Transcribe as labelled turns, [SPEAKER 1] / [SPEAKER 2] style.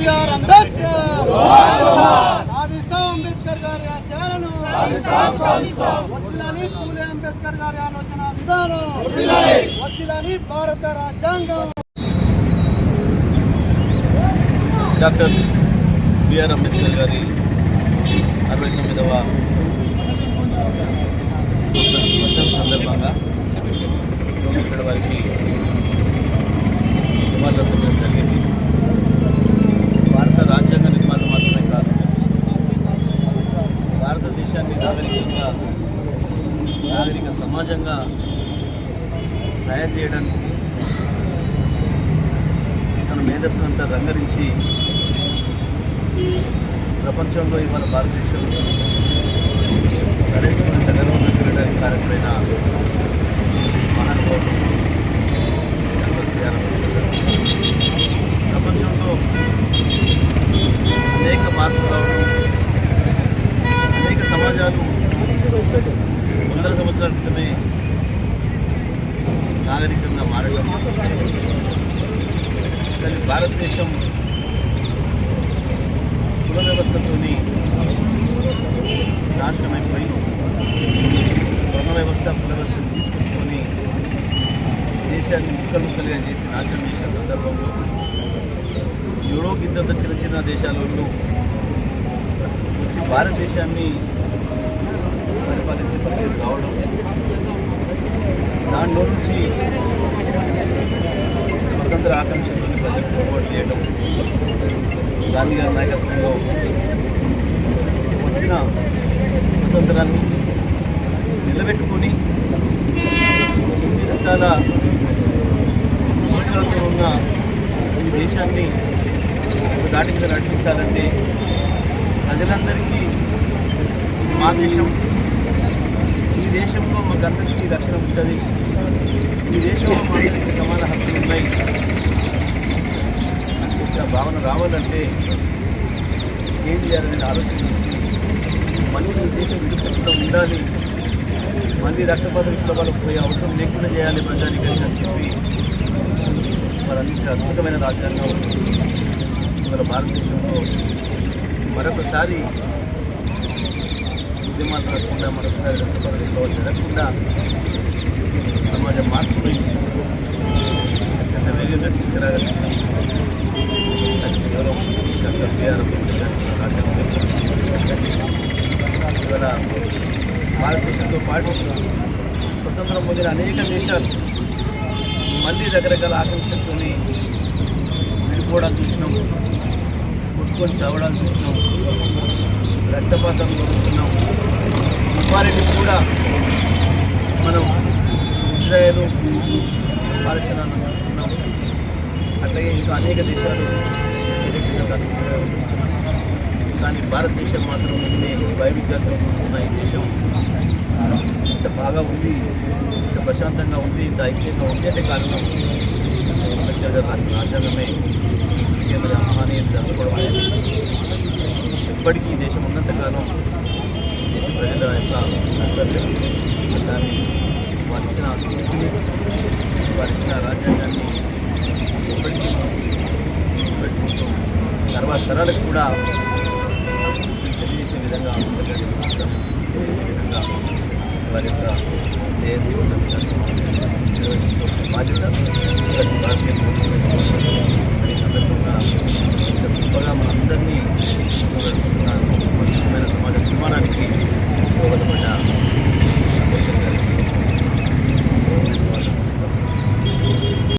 [SPEAKER 1] BR Ambedkar! సాధిస్తాం అంబేద్కర్ గారి ఆశయాలను వర్ధిల్లాలి పూలే అంబేద్కర్ గారి ఆలోచన విధానం! వర్ధిల్లాలి భారత రాజ్యాంగం!
[SPEAKER 2] డాక్టర్ బిఆర్ అంబేద్కర్ గారి అరవై తొమ్మిదవ సందర్భంగా ఇక్కడ వారికి నాగరికంగా నాగరిక సమాజంగా తయారు చేయడానికి తన మేధస్సునంతా రంగరించి ప్రపంచంలో ఇవాళ భారతదేశంలో సరైన సగర్వంగా తిరగడానికి కారణమైన మహానుభావుడు డాక్టర్ బిఆర్ అంబేద్కర్ గారు. ప్రపంచంలో అనేక మార్పులు రావడం అనేక సమాజాలు వందల సంవత్సరాల క్రితమే నాగరికంగా మారడం కానీ భారతదేశం కుల వ్యవస్థతోని నాశనమైపోయి కుల వ్యవస్థ కుల వ్యవస్థను తీసుకొచ్చుకొని దేశాన్ని ముక్కలు ముక్కలుగా చేసి నాశనం చేసిన సందర్భంలో యూరోప్ ఇంత చిన్న చిన్న దేశాలలో వచ్చి భారతదేశాన్ని పరిపాలించే పరిస్థితి రావడం దాంట్లో నుంచి స్వతంత్ర ఆకాంక్షలను ప్రజలకు పోటీ చేయడం గాంధీ గారి నాయకత్వంలో వచ్చిన స్వతంత్రాన్ని నిలబెట్టుకొని ఇన్ని రకాల సూచనలతో ఉన్న ఈ దేశాన్ని దాటి మీద నడిపించాలంటే ప్రజలందరికీ ఇది మా దేశం దేశంలో మాకందరికీ రక్షణ ఉంటుంది. ఈ దేశంలో మా అందరికీ సమాన హక్కులు ఉన్నాయి. అని చెప్పి ఆ భావన రావాలంటే ఏం చేయాలని ఆలోచన చేసి మళ్ళీ ఈ దేశం విడిపించడం ఉండాలి? మళ్ళీ రక్తపాత విప్లవాలకు పోయే అవసరం లేకుండా చేయాలి ప్రజానికానికి అని చెప్పి వారు అందించిన అద్భుతమైన రాజ్యాంగం మన భారతదేశంలో మరొకసారి ఉద్యమాలు జరగకుండా మరొకసారి రక్తపాత విప్లవాలు జరగకుండా సమాజ మార్పుని అత్యంత వేగంగా తీసుకురాగలిగిన కేవలం ఇవాళ భారతదేశంతో పాటు స్వతంత్రం పొందిన అనేక దేశాలు మళ్ళీ రకరకాల ఆకాంక్షలతో విడిపోవడాలు చూసినాం కొట్టుకొని చావడాలు చూసినాం రక్తపాతం చూస్తున్నాం వారిని కూడా మనం ఇజ్రాయేల్ పాలస్తీనాను చూస్తున్నాం అట్లాగే ఇంకా అనేక దేశాలు కానీ భారతదేశం మాత్రం ఉండే వైవిధ్యాలతో ఉన్న ఈ దేశం ఇంత బాగా ఉంది ఇంత ప్రశాంతంగా ఉంది ఇంత ఐక్యంగా ఉంది అంటే కారణం అంబేద్కర్ రాసిన రాజ్యాంగమే. కేంద్ర మహానీయులు తెలుసుకోవడం అనేది. ఇప్పటికీ ఈ దేశం ఉన్నంతకాలం ప్రజల యొక్క సంకల్పం దాన్ని వారు ఇచ్చిన సంస్కృతిని వారు ఇచ్చిన రాజ్యాంగాన్ని తర్వాత తరాలకు కూడా సంస్కృతిని తెలియజేసే విధంగా తెలియజేసే విధంగా వారి యొక్క జయంతి బాధ్యత భారతీయ అనే సందర్భంగా ఇంత గొప్పగా మనందరినీ